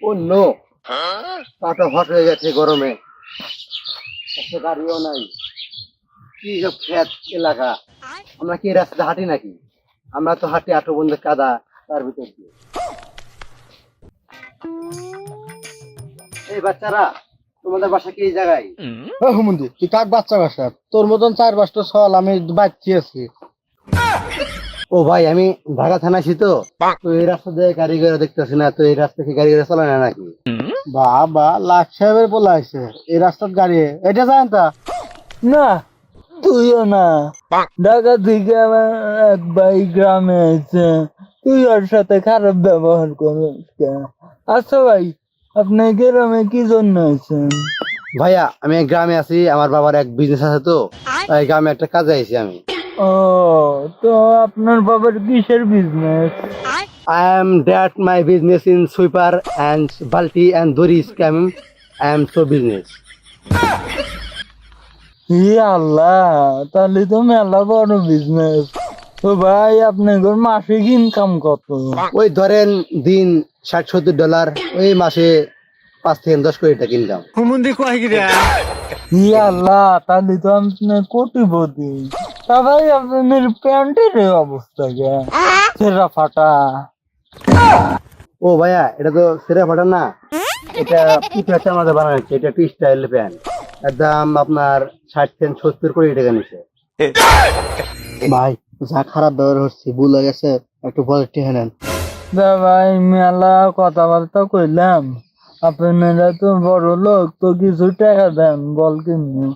Oh, আমরা তো হাঁটি আটো বন্ধু কাদা তার ভিতর এই বাচ্চারা তোমাদের বাসা কি জায়গায়? বন্ধু তুই কাক বাচ্চা বাসা? তোর মতন চার বাসটা সল আমি বাচ্চি আছি। ও ভাই আমি ঢাকা থানা আছি তো। তো এই রাস্তা দিয়ে গাড়ি ঘোড়া দেখতেছি না তো এই রাস্তা কি গাড়ি ঘোড়া চালায় না নাকি? বাবা লাখ সাহেবের বলা আছে এই রাস্তার গাড়ি। এটা জানেন তা? না তুইও না। ঢাকা থেকে আমার এক ভাই গ্রামে আছে তুই ওর সাথে খারাপ ব্যবহার করিস আচ্ছা ভাই আপনি গ্রামে কি জন্য আছেন? ভাইয়া আমি গ্রামে আছি আমার বাবার এক বিজনেস আছে তো। তাই গ্রামে একটা কাজে আইছি আমি। ও তো আপনার বাবার কিসের business I am that my business in sweeper and balti and dori scam I am so business. ই আল্লাহ তাহলে তো মেলা বড় বিজনেস তো ভাই আপনার মাসিক ইনকাম কত? ওই ধরেন দিন ষাট সত্তর ডলার ওই মাসে পাঁচ থেকে দশ কোটি টাকা ইনকাম ই আল্লাহ তাহলে তো আপনার কোটিপতি। তা ভাই আপনার প্যান্টের অবস্থা কে? ছেঁড়া ফাটা। ও ভাইয়া এটা তো সেরা ফাটা না? এটা পিঠা চামাতে বানানো হচ্ছে? এটা একটু স্টাইল প্যান্ট এর দাম আপনার ষাট থেকে সত্তর কোটি টাকা নিচ্ছে। ভাই যা খারাপ ব্যবহার হচ্ছে ভুল হয়ে গেছে একটু পজিটিভ নেন। দা ভাই মেলা কথাবার্তা কইলাম। আপনারা তো বড় লোক তো কিছু টাকা দেন বল কিনি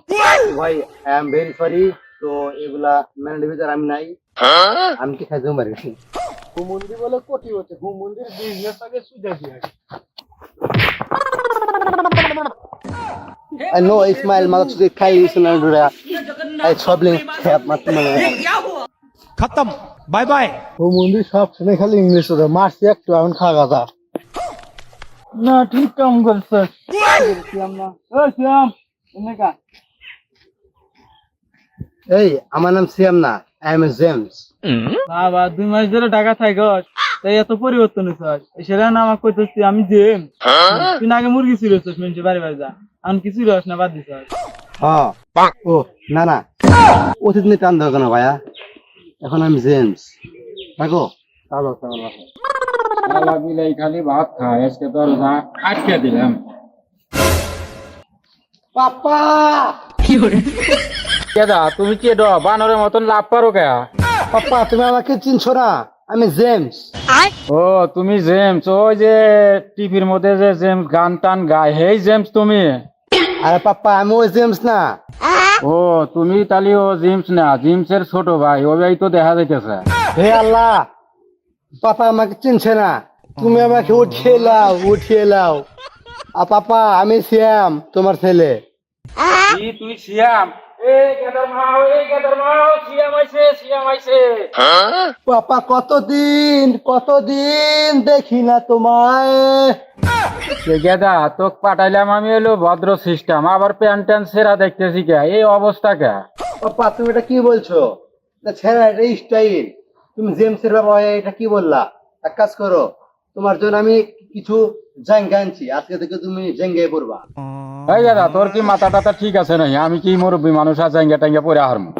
ভাই আই এম ভেরি সরি তো এগুলা ম্যানেজের ভিতরে আমি নাই আমি কি খাইতে পারি হুমুন্দি বলে কোটি হচ্ছে হুমুন্দির বিজনেস আগে সুজা দিয়ে I know Ismail Mother to Kai is an Andrea. I troubling help my खत्म बाय बाय হুমুন্দি সব শুনে খালি ইংলিশ ওদের মারছি একটু এখন খাওয়া যা না ঠিক কাম করছে শ্যাম না ও শ্যাম এনে কা এই আমার নাম সিয়াম না আই এম জেমস বাবা দুই মাস ধরে ঢাকা থাকস তাই এত পরিবর্তন হয়েছে সেটা না আমাকে কইতেছি আমি জেম তুই না আগে মুরগি ছিল মানুষের বাড়ি বাড়ি যা। এখন কিছু রস না বাদ দিছ হ্যাঁ। ও না না। অতীত নিয়ে টান দাও কেন ভাইয়া? এখন আমি জেমস থাকো। তাহলে খালি ভাত খায় আজকে তো রোজা আটকে দিলাম। পাপা! কেদা তুমি কে ড বানরের মতন লাভ পারো কে? পাপা তুমি আমাকে চিনছো না। আমি জেমস। ও তুমি জেমস। ওই যে টিভির মধ্যে যে জেমস গান টান গায় হেই জেমস তুমি। আরে পাপা আমি ওই জেমস না। ও তুমি তাহলে ও জিমস না। জিমসের ছোট ভাই ওই তো দেখা যাইতেছে। হে আল্লাহ পাপা আমাকে চিনছে না। তুমি আমাকে উঠিয়ে লাও উঠিয়ে লাও আর পাপা আমি সিয়াম তোমার ছেলে। তুই সিয়াম? পাপা কতদিন কতদিন দেখি না তোমায়। গেদা তোকে পাঠাইলাম আমি এলো ভদ্র সিস্টেম আবার প্যান ট্যান সেরা দেখতেছি কে? এই অবস্থা কে? পাপা তুমি এটা কি বলছো? ছেড়া এটা স্টাইল তুমি জেমসের বাবা এটা কি বললা? এক কাজ করো তোমার জন্য আমি কিছু জাঙ্গা আনছি। আজকে থেকে তুমি জেঙ্গে পড়বা। এই দাদা তোর কি মাথা টাথা ঠিক আছে নাই? আমি কি মুরব্বী মানুষ আছে জাঙ্গা টাঙ্গা পরে হারমু?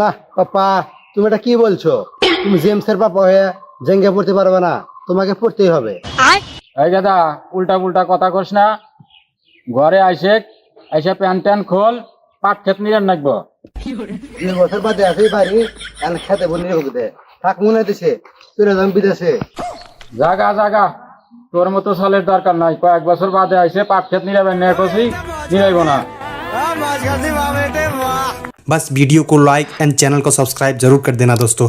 না পাপা তুমি এটা কি বলছো? তুমি জেমসের বাবা হয়ে জেঙ্গে পড়তে পারবে না। তোমাকে পড়তেই হবে। এই দাদা উল্টা পুল্টা কথা কস না। ঘরে আইসে আইসা প্যান ট্যান খোল পাট খেত নিয়ে নাকবো। দুই বছর বাদে পারি এখন খেতে বলি থাক মনে হইতেছে যাম বিদেশে। জাগা জাগা। তোর মতো সালের দরকার নাই কয়েক বছর বাদে আইসে পাট খেত নিরাবেন নিয়ে কষি নিরাইব না बस वीडियो को लाइक एंड चैनल को सब्सक्राइब जरूर कर देना दोस्तों